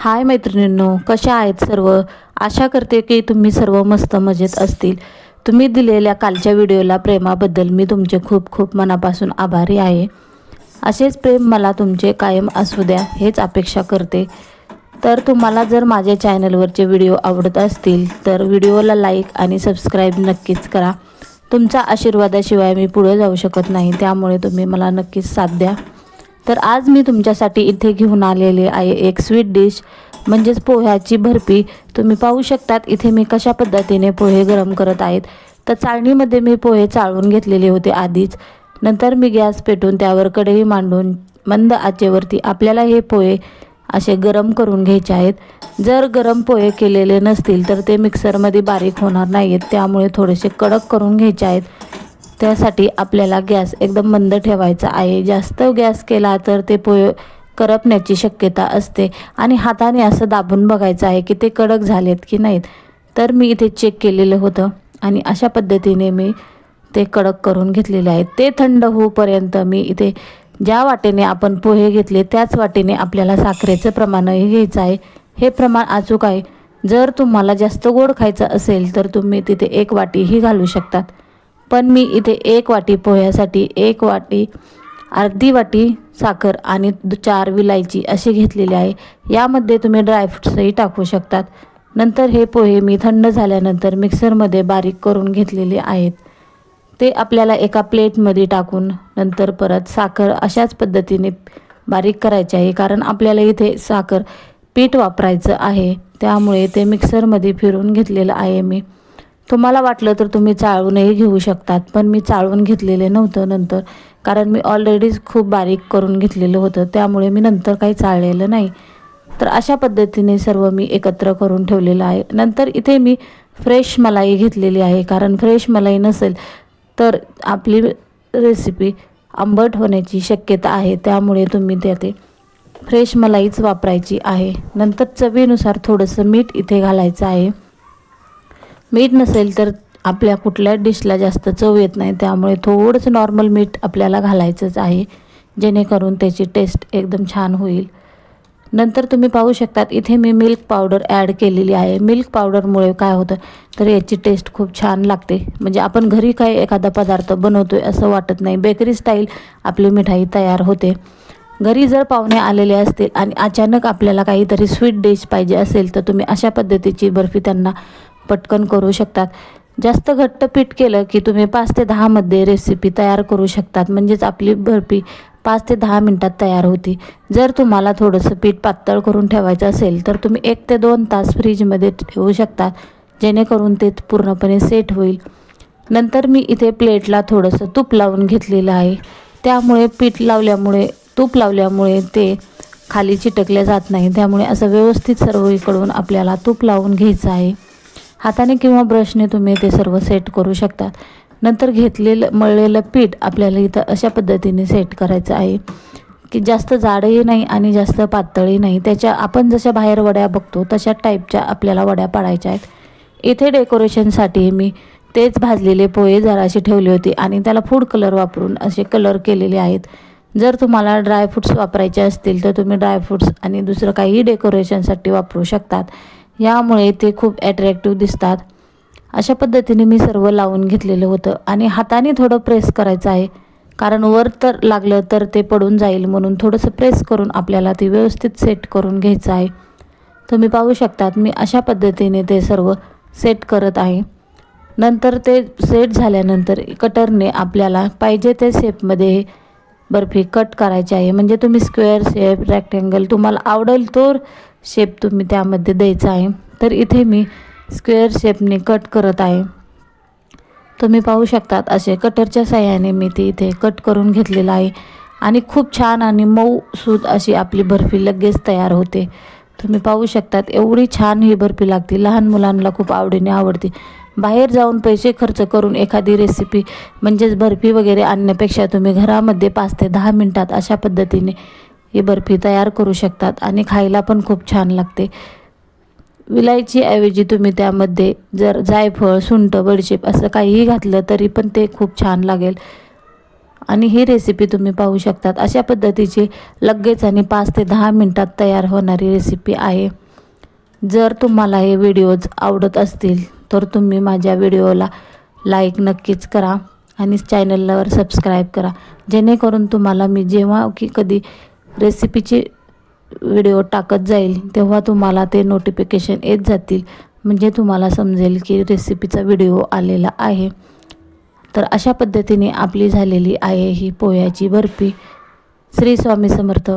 हाय मैत्रिणींनो कशा आहेत सर्व? आशा करते की तुम्ही सर्व मस्त मजेत असतील. तुम्ही दिलेल्या कालच्या व्हिडिओला प्रेमाबद्दल मी तुमचे खूप खूप मनापासून आभारी आहे. असेच प्रेम मला तुमचे कायम असू द्या हेच अपेक्षा करते. तर तुम्हाला जर माझ्या चॅनलवरचे व्हिडिओ आवडत असतील तर व्हिडिओला लाईक आणि सबस्क्राईब नक्कीच करा. तुमच्या आशीर्वादाशिवाय मी पुढे जाऊ शकत नाही त्यामुळे तुम्ही मला नक्कीच साथ द्या. तर आज मी तुमच्यासाठी इथे घेऊन आलेले आहे एक स्वीट डिश म्हणजेच पोह्याची बर्फी तुम्ही पाहू शकतात इथे मी कशा पद्धतीने पोहे गरम करत आहेत. तर चाळणीमध्ये मी पोहे चाळून घेतलेले होते आधीच. नंतर मी गॅस पेटून त्यावर कढई मांडून मंद आचेवरती आपल्याला हे पोहे असे गरम करून घ्यायचे आहेत. जर गरम पोहे केलेले नसतील तर ते मिक्सरमध्ये बारीक होणार नाही आहेत त्यामुळे थोडेसे कडक करून घ्यायचे आहेत. त्यासाठी आपल्याला गॅस एकदम मंद ठेवायचा आहे. जास्त गॅस केला तर ते पोहे करपण्याची शक्यता असते. आणि हाताने असं दाबून बघायचं आहे की ते कडक झालेत की नाहीत. तर मी इथे चेक केलेलं होतं आणि अशा पद्धतीने मी ते कडक करून घेतलेले आहेत. ते थंड होऊपर्यंत मी इथे ज्या वाटेने आपण पोहे घेतले त्याच वाटेने आपल्याला साखरेचं प्रमाणही घ्यायचं आहे. हे प्रमाण अचूक आहे. जर तुम्हाला जास्त गोड खायचं असेल तर तुम्ही तिथे एक वाटीही घालू शकतात. पण मी इथे एक वाटी पोह्यासाठी एक वाटी अर्धी वाटी साखर आणि दु- चार विलायची अशी घेतलेली आहे. यामध्ये तुम्ही ड्रायफ्रुट्सही टाकू शकतात. नंतर हे पोहे मी थंड झाल्यानंतर मिक्सरमध्ये बारीक करून घेतलेले आहेत. ते आपल्याला एका प्लेटमध्ये टाकून नंतर परत साखर अशाच पद्धतीने बारीक करायचे आहे कारण आपल्याला इथे साखर पीठ वापरायचं आहे. त्यामुळे ते मिक्सरमध्ये फिरून घेतलेलं आहे मी. तुम्हाला वाटलं तर तुम्ही चाळूनही घेऊ शकतात पण मी चाळून घेतलेले नव्हतं नंतर. कारण मी ऑलरेडीच खूप बारीक करून घेतलेलं होतं त्यामुळे मी नंतर काही चाळलेलं नाही. तर अशा पद्धतीने सर्व मी एकत्र करून ठेवलेलं आहे. नंतर इथे मी फ्रेश मलाई घेतलेली आहे कारण फ्रेश मलाई नसेल तर आपली रेसिपी आंबट होण्याची शक्यता आहे त्यामुळे तुम्ही त्या ते फ्रेश मलाईच वापरायची आहे. नंतर चवीनुसार थोडंसं मीठ इथे घालायचं आहे. मीठ नसेल तर आपल्या कुठल्या डिशला जास्त चव येत नाही. त्यामुळे थोडंसं नॉर्मल मीठ आपल्याला घालायचंच आहे जेणेकरून त्याची टेस्ट एकदम छान होईल. नंतर तुम्ही पाहू शकतात इथे मी मिल्क पावडर ॲड केलेली आहे. मिल्क पावडरमुळे काय होतं तर याची टेस्ट खूप छान लागते. म्हणजे आपण घरी काय एखादा पदार्थ बनवतो आहे असं वाटत नाही. बेकरी स्टाईल आपली मिठाई तयार होते. घरी जर पाहुणे आलेले असतील आणि अचानक आपल्याला काहीतरी स्वीट डिश पाहिजे असेल तर तुम्ही अशा पद्धतीची बर्फी त्यांना पटकन करू शकतात. जास्त घट्ट पीठ केलं की तुम्ही पाच ते दहामध्ये रेसिपी तयार करू शकतात. म्हणजेच आपली बर्फी पाच ते दहा मिनटात तयार होती. जर तुम्हाला थोडंसं पीठ पातळ करून ठेवायचं असेल तर तुम्ही एक ते दोन तास फ्रीजमध्ये ठेवू शकतात जेणेकरून ते पूर्णपणे सेट होईल. नंतर मी इथे प्लेटला थोडंसं तूप लावून घेतलेलं आहे. त्यामुळे पीठ लावल्यामुळे तूप लावल्यामुळे ते खाली चिटकले जात नाही. त्यामुळे असं व्यवस्थित सर्वीकडून आपल्याला तूप लावून घ्यायचं आहे. हाताने किंवा ब्रशने तुम्ही ते सर्व सेट करू शकतात नंतर घेतलेलं मळलेलं पीठ आपल्याला इथं अशा पद्धतीने सेट करायचं आहे. की जास्त जाडही नाही आणि जास्त पातळही नाही. त्याच्या आपण जशा बाहेर वड्या बघतो तशा टाईपच्या आपल्याला वड्या पाडायच्या आहेत. इथे डेकोरेशनसाठी मी तेच भाजलेले पोहे जराशी ठेवली होती आणि त्याला फूड कलर वापरून असे कलर केलेले आहेत. जर तुम्हाला ड्रायफ्रूट्स वापरायचे असतील तर तुम्ही ड्रायफ्रूट्स आणि दुसरं काही डेकोरेशनसाठी वापरू शकतात. यामुळे ते खूप ॲट्रॅक्टिव्ह दिसतात. अशा पद्धतीने मी सर्व लावून घेतलेलं होतं आणि हाताने थोडं प्रेस करायचं आहे. कारण वर तर लागलं तर ते पडून जाईल म्हणून थोडंसं प्रेस करून आपल्याला ते व्यवस्थित सेट करून घ्यायचं आहे. तुम्ही पाहू शकतात मी अशा पद्धतीने ते सर्व सेट करत आहे. नंतर ते सेट झाल्यानंतर कटरने आपल्याला पाहिजे ते शेपमध्ये बर्फी कट करायची आहे. म्हणजे तुम्ही स्क्वेअर शेप रेक्टँगल तुम्हाला आवडेल तो शेप तुम्ही त्यामध्ये द्यायचा आहे. तर इथे मी स्क्वेअर शेपने कट करत आहे. तुम्ही पाहू शकतात असे कटरच्या साह्याने मी ते इथे कट करून घेतलेलं आहे. आणि खूप छान आणि मऊ सूत अशी आपली बर्फी लगेच तयार होते. तुम्ही पाहू शकतात एवढी छान ही बर्फी लागते. लहान मुलांना खूप आवडीने आवडते. बाहेर जाऊन पैसे खर्च करून एखादी रेसिपी म्हणजेच बर्फी वगैरे आणण्यापेक्षा तुम्ही घरामध्ये पाच ते दहा मिनटात अशा पद्धतीने ही बर्फी तयार करू शकतात आणि खायला पण खूप छान लागते. विलायची ऐवजी तुम्ही त्यामध्ये जर जायफळ सुंठ बडीशेप असं काहीही घातलं तरी पण ते खूप छान लागेल. आणि ही रेसिपी तुम्ही पाहू शकतात. अशा पद्धतीची लगेच आणि पाच ते दहा मिनटात तयार होणारी रेसिपी आहे. जर तुम्हाला हे व्हिडिओज आवडत असतील तर तुम्ही माझ्या व्हिडिओला लाईक नक्कीच करा आणि चॅनलवर सबस्क्राईब करा. जेणेकरून तुम्हाला मी जेव्हा की कधी रेसिपीचे व्हिडिओ टाकत जाईल तेव्हा तुम्हाला ते नोटिफिकेशन येत जातील. म्हणजे तुम्हाला समजेल की रेसिपीचा व्हिडिओ आलेला आहे. तर अशा पद्धतीने आपली झालेली आहे ही पोह्याची बर्फी. श्री स्वामी समर्थ.